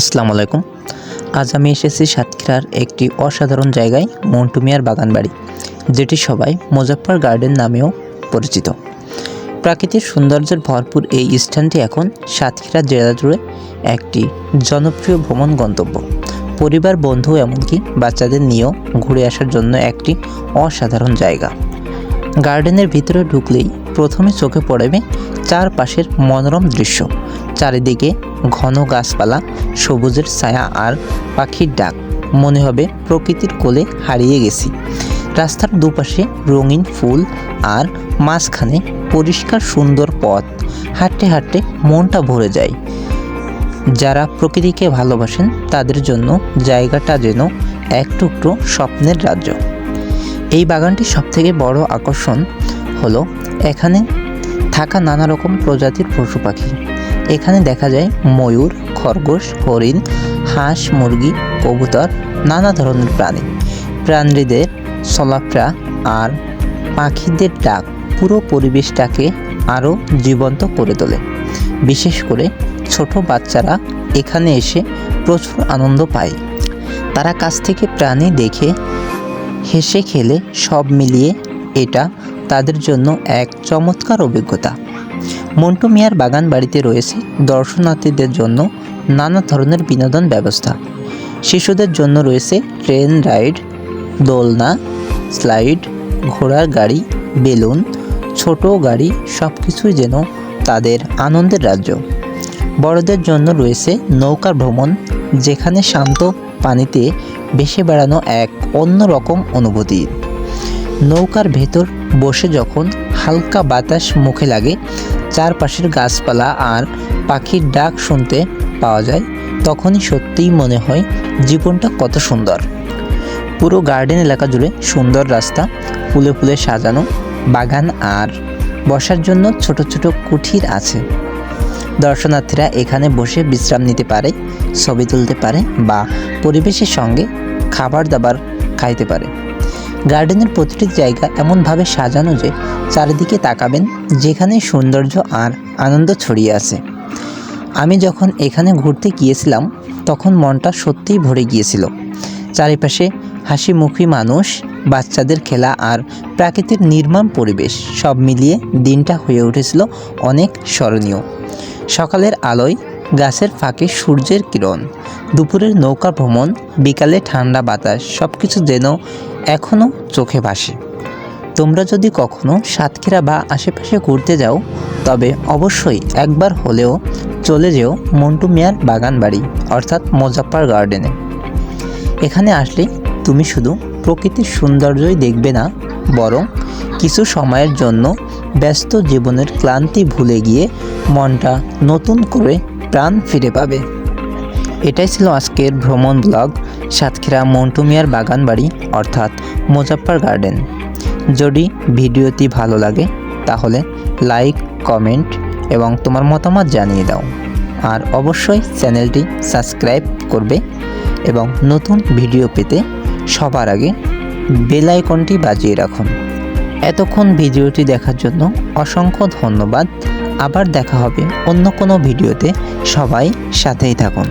আসসালামু আলাইকুম। আজ আমি এসেছি সাতক্ষীরার একটি অসাধারণ জায়গায় মন্টু মিয়ার বাগান বাড়ি যেটি সবাই মুজাফফর গার্ডেন নামেও পরিচিত। প্রাকৃতিক সৌন্দর্যের ভরপুর এই স্থানটি এখন সাতক্ষীরা জেলা জুড়ে একটি জনপ্রিয় ভ্রমণ গন্তব্য। পরিবার, বন্ধু এমনকি বাচ্চাদের নিয়েও ঘুরে আসার জন্য একটি অসাধারণ জায়গা। গার্ডেনের ভিতরে ঢুকলেই প্রথমে চোখে পড়বে চারপাশের মনোরম দৃশ্য। চারিদিকে ঘন গাছপালা, সবুজের ছায়া আর পাখির ডাক। মনে হবে প্রকৃতির কোলে হারিয়ে গেছি। রাস্তার দুপাশে রঙিন ফুল আর মাঝখানে পরিষ্কার সুন্দর পথ। হাঁটতে হাঁটতে মনটা ভরে যায়। যারা প্রকৃতিকে ভালোবাসেন, তাদের জন্য জায়গাটা যেন এক টুকরো স্বপ্নের রাজ্য। এই বাগানটির সবথেকে বড় আকর্ষণ হলো এখানে থাকা নানা রকম প্রজাতির পশু পাখি। এখানে দেখা যায় ময়ূর, খরগোশ, হরিণ, হাঁস, মুরগি, কবুতর, নানা ধরনের প্রাণী। প্রাণীদের চলাফেরা আর পাখিদের ডাক পুরো পরিবেশটাকে আরও জীবন্ত করে তোলে। বিশেষ করে ছোট বাচ্চারা এখানে এসে প্রচুর আনন্দ পায়। তারা কাছ থেকে প্রাণী দেখে হেসে খেলে সব মিলিয়ে এটা তাদের জন্য এক চমৎকার অভিজ্ঞতা। মন্টু মিয়ার বাগান বাড়িতে রয়েছে দর্শনার্থীদের জন্য নানা ধরনের বিনোদন ব্যবস্থা। শিশুদের জন্য রয়েছে ট্রেন রাইড, দোলনা, স্লাইড, ঘোড়ার গাড়ি, বেলুন, ছোট গাড়ি সব কিছুই যেন তাদের আনন্দের রাজ্য। বড়দের জন্য রয়েছে নৌকা ভ্রমণ, যেখানে শান্ত পানিতে ভেসে বেড়ানো এক অন্যরকম অনুভূতি। নৌকার ভেতর বসে যখন হালকা বাতাস মুখে লাগে চারপাশের গাছপালা আর পাখির ডাক শুনতে পাওয়া যায়, তখনই সত্যিই মনে হয় জীবনটা কত সুন্দর। পুরো গার্ডেন এলাকা জুড়ে সুন্দর রাস্তা, ফুলে ফুলে সাজানো, বাগান আর বসার জন্য ছোট ছোট কুঠির আছে। দর্শনার্থীরা এখানে বসে বিশ্রাম নিতে পারে, ছবি তুলতে পারে বা পরিবেশের সঙ্গে খাবার দাবার খাইতে পারে। গার্ডেনের প্রতিটি জায়গা এমনভাবে সাজানো যে চারিদিকে তাকাবেন যেখানে সৌন্দর্য আর আনন্দ ছড়িয়ে আছে। আমি যখন এখানে ঘুরতে গিয়েছিলাম, তখন মনটা সত্যিই ভরে গিয়েছিল। চারিপাশে হাসি মুখী মানুষ, বাচ্চাদের খেলা আর প্রাকৃতিক নির্মাণ পরিবেশ সব মিলিয়ে দিনটা হয়ে উঠেছিল অনেক স্মরণীয়। সকালের আলোয় গাছের ফাঁকে সূর্যের কিরণ দুপুরের নৌকা ভ্রমণ, বিকালে ঠান্ডা বাতাস সব কিছু যেন এখনও চোখে ভাসে। তোমরা যদি কখনো সাতক্ষীরা বা আশেপাশে ঘুরতে যাও, তবে অবশ্যই একবার হলেও চলে যেও মন্টু মিয়ার বাগান বাড়ি অর্থাৎ মোজাফফর গার্ডেনে। এখানে আসলে তুমি শুধু প্রকৃতির সৌন্দর্যই দেখবে না, বরং কিছু সময়ের জন্য ব্যস্ত জীবনের ক্লান্তি ভুলে গিয়ে মনটা নতুন করে প্রাণ ফিরে পাবে। এটাই ছিল আজকের ভ্রমণ ব্লগ সাতক্ষীরা মন্টুমিয়ার বাগান বাড়ি অর্থাৎ মুজাফফর গার্ডেন। যদি ভিডিওটি ভালো লাগে, তাহলে লাইক, কমেন্ট এবং তোমার মতামত জানিয়ে দাও। আর অবশ্যই চ্যানেলটি সাবস্ক্রাইব করবে এবং নতুন ভিডিও পেতে সবার আগে বেল আইকনটি বাজিয়ে রাখুন। এতক্ষণ ভিডিওটি দেখার জন্য অসংখ্য ধন্যবাদ। আবার দেখা হবে অন্য কোনো ভিডিওতে। সবাই সাথেই থাকুন।